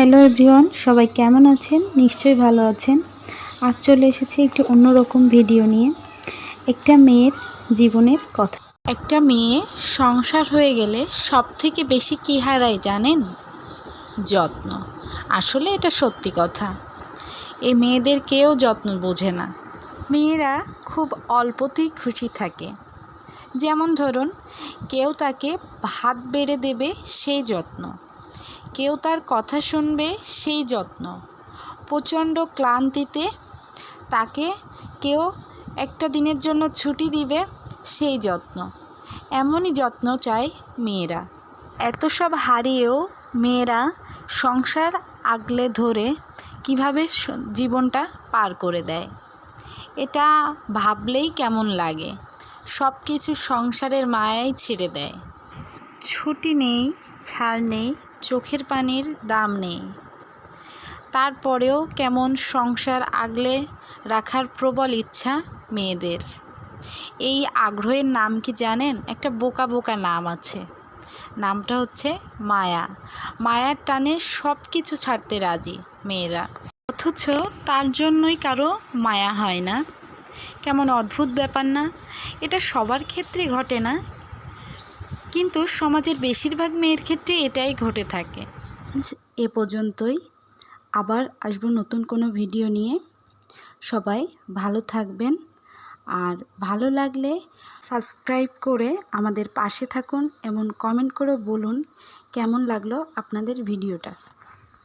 Hello everyone, সবাই কেমন আছেন? নিশ্চয়ই ভালো আছেন। আজ চলে এসেছি একটি অন্যরকম ভিডিও নিয়ে। একটা মেয়ের জীবনের কথা। একটা মেয়ে সংসার হয়ে গেলে সব থেকে বেশি কী হারায় জানেন? যত্ন। আসলে এটা সত্যি কথা। এই মেয়েদের কেউ যত্ন বোঝে না। মেয়েরা খুব অল্পতেই খুশি থাকে। যেমন ধরুন, কেউ তাকে ভাত বেড়ে দেবে সেই যত্ন। কেউ তার কথা শুনবে সেই যত্ন। প্রচণ্ড ক্লান্তিতে তাকে কেউ একটা দিনের জন্য ছুটি দিবে সেই যত্ন। এমনই যত্ন চায় মেয়েরা। এত সব হারিয়েও মেয়েরা সংসার আগলে ধরে কীভাবে জীবনটা পার করে দেয়? এটা ভাবলেই কেমন লাগে। সব কিছু সংসারের মায়াই ছেড়ে দেয়। ছুটি নেই ছাড় নেই, চোখের পানির দাম নেই। তারপরেও কেমন সংসার আগলে রাখার প্রবল ইচ্ছা মেয়েদের। এই আগ্রহের নাম কি জানেন? একটা বোকা বোকা নাম আছে। নামটা হচ্ছে মায়া। মায়ার টানে সব কিছু ছাড়তে রাজি মেয়েরা। অথচ তার জন্যই কারও মায়া হয় না। কেমন অদ্ভুত ব্যাপার না? এটা সবার ক্ষেত্রে ঘটে না। কিন্তু সমাজের বেশিরভাগ মেয়ের ক্ষেত্রে এটাই ঘটে থাকে। এ পর্যন্তই। আবার আসব নতুন কোনো ভিডিও নিয়ে। সবাই ভালো থাকবেন। আর ভালো লাগলে সাবস্ক্রাইব করে আমাদের পাশে থাকুন এবং কমেন্ট করে বলুন কেমন লাগল আপনাদের ভিডিওটা।